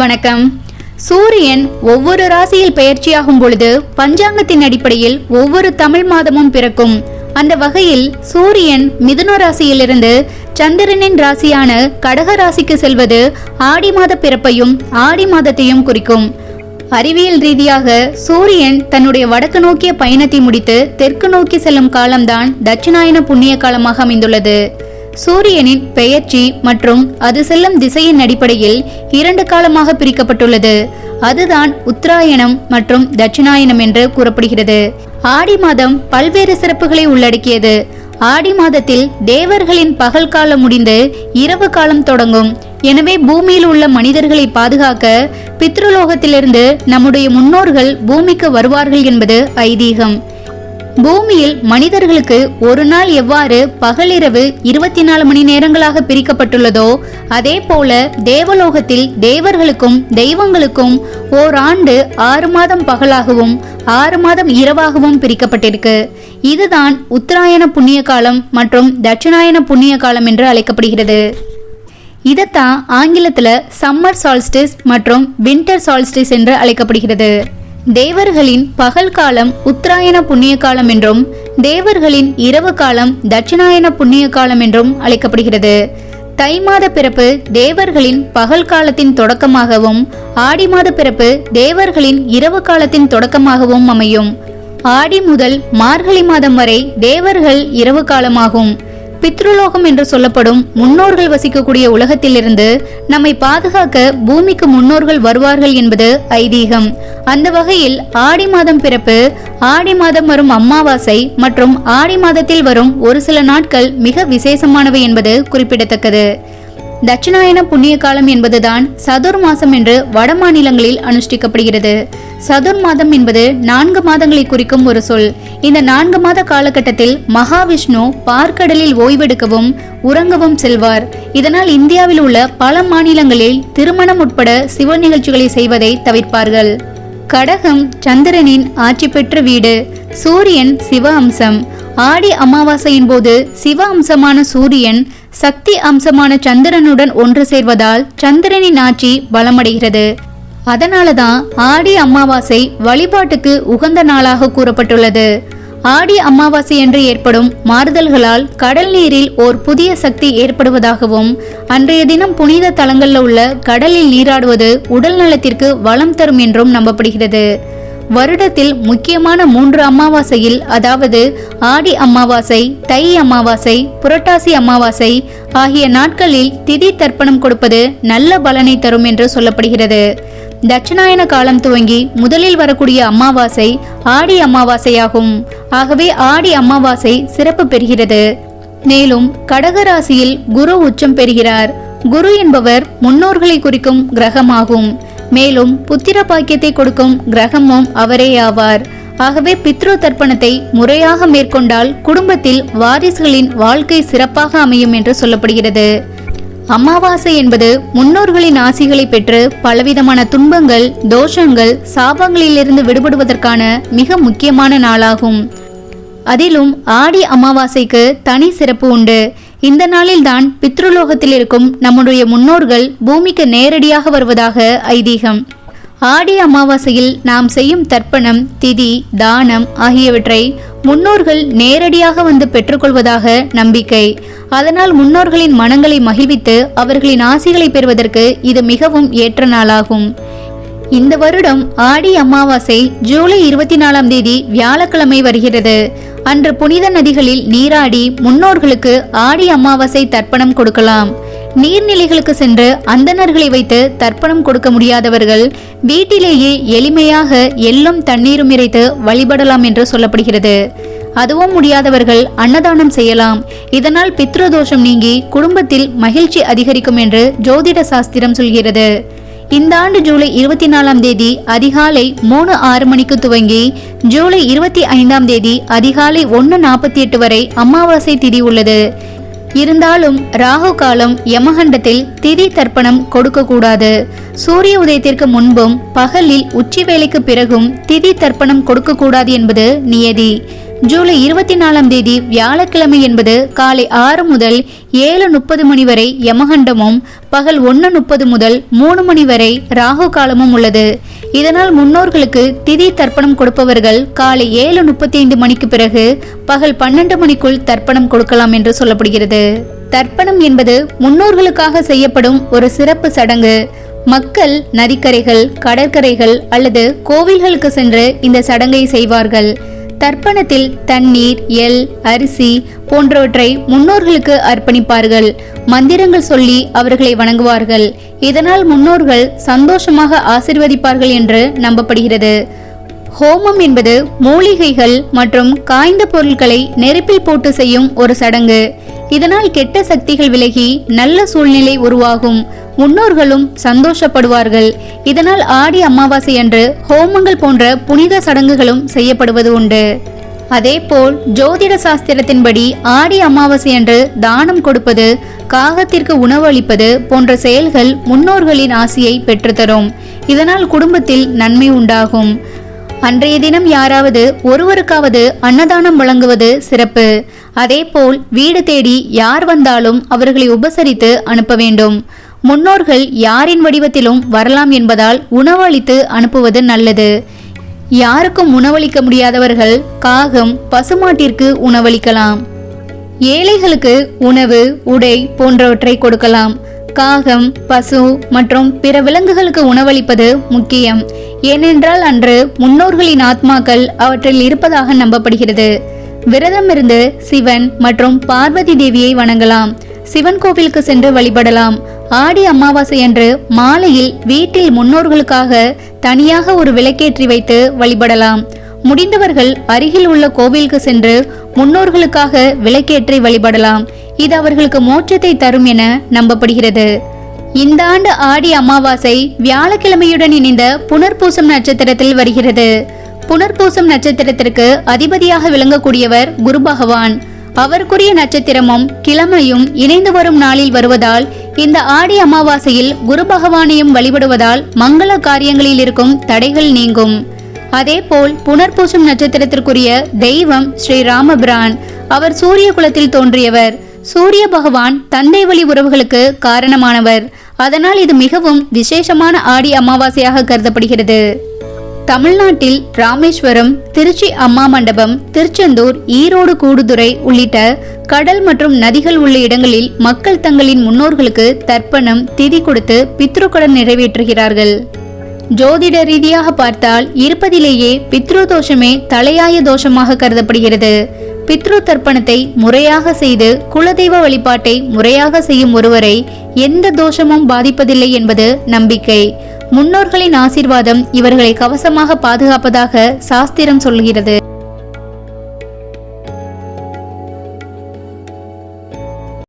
வணக்கம். சூரியன் ஒவ்வொரு ராசியில் பெயர்ச்சியாகும் பொழுது பஞ்சாங்கத்தின் அடிப்படையில் ஒவ்வொரு தமிழ் மாதமும் பிறக்கும். அந்த வகையில் சூரியன் மிதுன ராசியிலிருந்து சந்திரனின் ராசியான கடக ராசிக்கு செல்வது ஆடி மாத பிறப்பையும் ஆடி மாதத்தையும் குறிக்கும். அறிவியல் ரீதியாக சூரியன் தன்னுடைய வடக்கு நோக்கிய பயணத்தை முடித்து தெற்கு நோக்கி செல்லும் காலம்தான் தட்சிணாயன புண்ணிய காலமாக அமைந்துள்ளது. சூரியனின் பெயர்ச்சி மற்றும் அது செல்லும் திசையின் அடிப்படையில் இரண்டு காலமாக பிரிக்கப்பட்டுள்ளது. அதுதான் உத்தராயணம் மற்றும் தட்சிணாயனம் என்று கூறப்படுகிறது. ஆடி மாதம் பல்வேறு சிறப்புகளை உள்ளடக்கியது. ஆடி மாதத்தில் தேவர்களின் பகல் காலம் முடிந்து இரவு காலம் தொடங்கும். எனவே பூமியில் உள்ள மனிதர்களை பாதுகாக்க பித்ருலோகத்திலிருந்து நம்முடைய முன்னோர்கள் பூமிக்கு வருவார்கள் என்பது ஐதீகம். பூமியில் மனிதர்களுக்கு ஒரு நாள் எவ்வாறு பகலிரவு இருபத்தி நாலு மணி நேரங்களாக பிரிக்கப்பட்டுள்ளதோ அதே போல தேவலோகத்தில் தேவர்களுக்கும் தெய்வங்களுக்கும் ஓராண்டு ஆறு மாதம் பகலாகவும் ஆறு மாதம் இரவாகவும் பிரிக்கப்பட்டிருக்கு. இதுதான் உத்தராயண புண்ணிய காலம் மற்றும் தட்சிணாயன புண்ணிய காலம் என்று அழைக்கப்படுகிறது. இதைத்தான் ஆங்கிலத்தில் சம்மர் சால்ஸ்டிஸ் மற்றும் வின்டர் சால்ஸ்டிஸ் என்று அழைக்கப்படுகிறது. தேவர்களின் பகல் காலம் உத்தராயண புண்ணிய காலம் என்றும் தேவர்களின் இரவு காலம் தட்சிணாயன புண்ணிய காலம் என்றும் அழைக்கப்படுகிறது. தை மாத பிறப்பு தேவர்களின் பகல் காலத்தின் தொடக்கமாகவும் ஆடி மாத பிறப்பு தேவர்களின் இரவு காலத்தின் தொடக்கமாகவும் அமையும். ஆடி முதல் மார்கழி மாதம் வரை தேவர்கள் இரவு காலமாகும் பித்ருலோகம் என்று சொல்லப்படும் முன்னோர்கள் வசிக்கக்கூடிய உலகத்திலிருந்து நம்மை பாதுகாக்க பூமிக்கு முன்னோர்கள் வருவார்கள் என்பது ஐதீகம். அந்த வகையில் ஆடி மாதம் பிறப்பு ஆடி மாதம் வரும் அமாவாசை மற்றும் ஆடி மாதத்தில் வரும் ஒரு சில நாட்கள் மிக விசேஷமானவை என்பது குறிப்பிடத்தக்கது. தட்சிணாயன புண்ணிய காலம் என்பதுதான் சதுர் மாசம் என்று வட மாநிலங்களில் அனுஷ்டிக்கப்படுகிறது. சதுர் மாதம் என்பது நான்கு மாதங்களை குறிக்கும் ஒரு சொல். இந்த நான்கு மாத காலகட்டத்தில் மகாவிஷ்ணு பார்க்கடலில் ஓய்வெடுக்கவும் உறங்கவும் செல்வார். இதனால் இந்தியாவில் உள்ள பல மாநிலங்களில் திருமணம் உட்பட சிவ நிகழ்ச்சிகளை செய்வதை தவிர்ப்பார்கள். கடகம் சந்திரனின் ஆட்சி பெற்ற வீடு சூரியன் சிவ அம்சம். ஆடி அமாவாசையின் போது சிவ அம்சமான சூரியன் சக்தி அம்சமான சந்திரனுடன் ஒன்று சேர்வதால் சந்திரனின் ஆட்சி பலமடைகிறது. அதனாலதான் ஆடி அமாவாசை வழிபாட்டுக்கு உகந்த நாளாக கூறப்பட்டுள்ளது. ஆடி அமாவாசை என்று ஏற்படும் மாறுதல்களால் கடல் நீரில் ஓர் புதிய சக்தி ஏற்படுவதாகவும் அன்றைய தினம் புனித தலங்களில் உள்ள கடலில் நீராடுவது உடல் நலத்திற்கு வளம் தரும் என்றும் நம்பப்படுகிறது. வருடத்தில் முக்கியமான மூன்று அமாவாசையில் அதாவது ஆடி அமாவாசை தை அமாவாசை புரட்டாசி அமாவாசை ஆகிய நாட்களில் திதி தர்ப்பணம் கொடுப்பது நல்ல பலனை தரும் என்று சொல்லப்படுகிறது. தட்சிணாயன காலம் துவங்கி முதலில் வரக்கூடிய அமாவாசை ஆடி அமாவாசையாகும். ஆகவே ஆடி அமாவாசை சிறப்பு பெறுகிறது. மேலும் கடகராசியில் குரு உச்சம் பெறுகிறார். குரு என்பவர் முன்னோர்களை குறிக்கும் கிரகமாகும். மேலும் புத்திர பாக்கியத்தை கொடுக்கும் கிரகமும் அவரே ஆவார். ஆகவே பித்ரு தர்ப்பணத்தை முறையாக மேற்கொண்டால் குடும்பத்தில் வாரிசுகளின் வாழ்க்கை சிறப்பாக அமையும் என்று சொல்லப்படுகிறது. அமாவாசை என்பது முன்னோர்களின் ஆசிகளை பெற்று பலவிதமான துன்பங்கள் தோஷங்கள் சாபங்களிலிருந்து விடுபடுவதற்கான மிக முக்கியமான நாளாகும். அதிலும் ஆடி அமாவாசைக்கு தனி சிறப்பு உண்டு. இந்த நாளில்தான் பித்ருலோகத்தில் இருக்கும் நம்முடைய முன்னோர்கள் பூமிக்கு நேரடியாக வருவதாக ஐதீகம். ஆடி அமாவாசையில் நாம் செய்யும் தர்ப்பணம் திதி தானம் ஆகியவற்றை முன்னோர்கள் நேரடியாக வந்து பெற்றுக்கொள்வதாக நம்பிக்கை. அதனால் முன்னோர்களின் மனங்களை மகிழ்வித்து அவர்களின் ஆசிகளை பெறுவதற்கு இது மிகவும் ஏற்ற நாளாகும். இந்த வருடம் ஆடி அமாவாசை ஜூலை இருபத்தி நாலாம் தேதி வியாழக்கிழமை வருகிறது. அன்று புனித நதிகளில் நீராடி முன்னோர்களுக்கு ஆடி அமாவாசை தர்ப்பணம் கொடுக்கலாம். நீர்நிலைகளுக்கு சென்று அந்தணர்களை வைத்து தர்ப்பணம் கொடுக்க முடியாதவர்கள் வீட்டிலேயே எளிமையாக எள்ளும் தண்ணீரும் இறைத்து வழிபடலாம் என்று சொல்லப்படுகிறது. அதுவும் முடியாதவர்கள் அன்னதானம் செய்யலாம். இதனால் பித்ருதோஷம் நீங்கி குடும்பத்தில் மகிழ்ச்சி அதிகரிக்கும் என்று ஜோதிட சாஸ்திரம் சொல்கிறது. இந்த ஆண்டு ஜூலை இருபத்தி நாலாம் தேதி அதிகாலை மூணு ஆறு மணிக்கு துவங்கி ஜூலை இருபத்தி ஐந்தாம் தேதி அதிகாலை ஒன்று நாற்பத்தி எட்டு வரை அமாவாசை திதி உள்ளது. இருந்தாலும் ராகு காலம் யமகண்டத்தில் திதி தர்ப்பணம் கொடுக்கக்கூடாது. சூரிய உதயத்திற்கு முன்பும் பகலில் உச்சி வேலைக்கு பிறகும் திதி தர்ப்பணம் கொடுக்கக்கூடாது என்பது நியதி. ஜூலை இருபத்தி நாலாம் தேதி வியாழக்கிழமை என்பது காலை ஆறு முதல் ஏழு முப்பது மணி வரை யமகண்டமும் பகல் ஒன்று முப்பது முதல் மூணு மணி வரை ராகு காலமும் உள்ளது. இதனால் முன்னோர்களுக்கு திதி தர்ப்பணம் கொடுப்பவர்கள் காலை ஏழு முப்பத்தி ஐந்து மணிக்கு பிறகு பகல் பன்னெண்டு மணிக்குள் தர்ப்பணம் கொடுக்கலாம் என்று சொல்லப்படுகிறது. தர்ப்பணம் என்பது முன்னோர்களுக்காக செய்யப்படும் ஒரு சிறப்பு சடங்கு. மக்கள் நதிக்கரைகள் கடற்கரைகள் அல்லது கோவில்களுக்கு சென்று இந்த சடங்கை செய்வார்கள். தர்ப்பணத்தில் தண்ணீர் எல் அரிசி போன்றவற்றை முன்னோர்களுக்கு அர்ப்பணிப்பார்கள். மந்திரங்கள் சொல்லி அவர்களை வணங்குவார்கள். இதனால் முன்னோர்கள் சந்தோஷமாக ஆசிர்வதிப்பார்கள் என்று நம்பப்படுகிறது. ஹோமம் என்பது மூலிகைகள் மற்றும் காய்ந்த பொருட்களை நெருப்பில் போட்டு செய்யும் ஒரு சடங்கு. இதனால் கெட்ட சக்திகள் விலகி நல்ல சூழ்நிலை உருவாகும். முன்னோர்களும் சந்தோஷப்படுவார்கள். இதனால் ஆடி அமாவாசை அன்று ஹோமங்கள் போன்ற புனித சடங்குகளும் செய்யப்படுவது உண்டு. அதேபோல் ஜோதிட சாஸ்திரத்தின்படி ஆடி அமாவாசை அன்று தானம் கொடுப்பது காகத்திற்கு உணவு அளிப்பது போன்ற செயல்கள் முன்னோர்களின் ஆசையை பெற்றுத்தரும். இதனால் குடும்பத்தில் நன்மை உண்டாகும். அன்றைய தினம் யாராவது ஒருவருக்காவது அன்னதானம் வழங்குவது சிறப்பு. அதேபோல் வீடு தேடி யார் வந்தாலும் அவர்களை உபசரித்து அனுப்ப வேண்டும். முன்னோர்கள் யாரின் வடிவத்திலும் வரலாம் என்பதால் உணவளித்து அனுப்புவது நல்லது. யாருக்கும் உணவளிக்க முடியாதவர்கள் காகம் பசுமாட்டிற்கு உணவளிக்கலாம். ஏழைகளுக்கு உணவு உடை போன்றவற்றை கொடுக்கலாம். காகம் பசு மற்றும் பிற விலங்குகளுக்கு உணவளிப்பது முக்கியம். ஏனென்றால் அன்று முன்னோர்களின் ஆத்மாக்கள் அவற்றில் இருப்பதாக நம்பப்படுகிறது. விரதம் இருந்து சிவன் மற்றும் பார்வதி தேவியை வணங்கலாம். சிவன் கோவிலுக்கு சென்று வழிபடலாம். ஆடி அமாவாசை அன்று மாலையில் வீட்டில் முன்னோர்களுக்காக தனியாக ஒரு விளக்கேற்றி வைத்து வழிபடலாம். முடிந்தவர்கள் அருகில் உள்ள கோவிலுக்கு சென்று முன்னோர்களுக்காக விளக்கேற்றி வழிபடலாம். இது அவர்களுக்கு மோட்சத்தை தரும் என நம்பப்படுகிறது. இந்த ஆண்டு ஆடி அமாவாசை வியாழக்கிழமையுடன் இணைந்த புனர்பூசம் நட்சத்திரத்தில் வருகிறது. புனர்பூசம் நட்சத்திரத்திற்கு அதிபதியாக விளங்கக்கூடியவர் குரு பகவான். அவருக்குரிய நட்சத்திரமும் கிழமையும் இணைந்து வரும் நாளில் வருவதால் இந்த ஆடி அமாவாசையில் குரு பகவானையும் வழிபடுவதால் மங்கள காரியங்களில் இருக்கும் தடைகள் நீங்கும். அதேபோல் புனர்பூசம் நட்சத்திரத்திற்குரிய தெய்வம் ஸ்ரீ ராமபிரான் அவர் சூரிய குலத்தில் தோன்றியவர். சூரிய பகவான் தந்தை வழி உறவுகளுக்கு காரணமானவர். அதனால் இது மிகவும் விசேஷமான ஆடி அமாவாசையாக கருதப்படுகிறது. தமிழ்நாட்டில் ராமேஸ்வரம் திருச்சி அம்மா மண்டபம் திருச்செந்தூர் ஈரோடு கூடுதுறை உள்ளிட்ட கடல் மற்றும் நதிகள் உள்ள இடங்களில் மக்கள் தங்களின் முன்னோர்களுக்கு தர்ப்பணம் திதி கொடுத்து பித்ருக்கடன் நிறைவேற்றுகிறார்கள். ஜோதிட ரீதியாக பார்த்தால் இருப்பதிலேயே பித்ரு தோஷமே தலையாய தோஷமாக கருதப்படுகிறது. பித்ரு தர்ப்பணத்தை முறையாக செய்து குலதெய்வ வழிபாட்டை முறையாக செய்யும் ஒருவரை எந்த தோஷமும் பாதிப்பதில்லை என்பது நம்பிக்கை. முன்னோர்களின் ஆசிர்வாதம் இவர்களை கவசமாக பாதுகாப்பதாக சாஸ்திரம் சொல்கிறது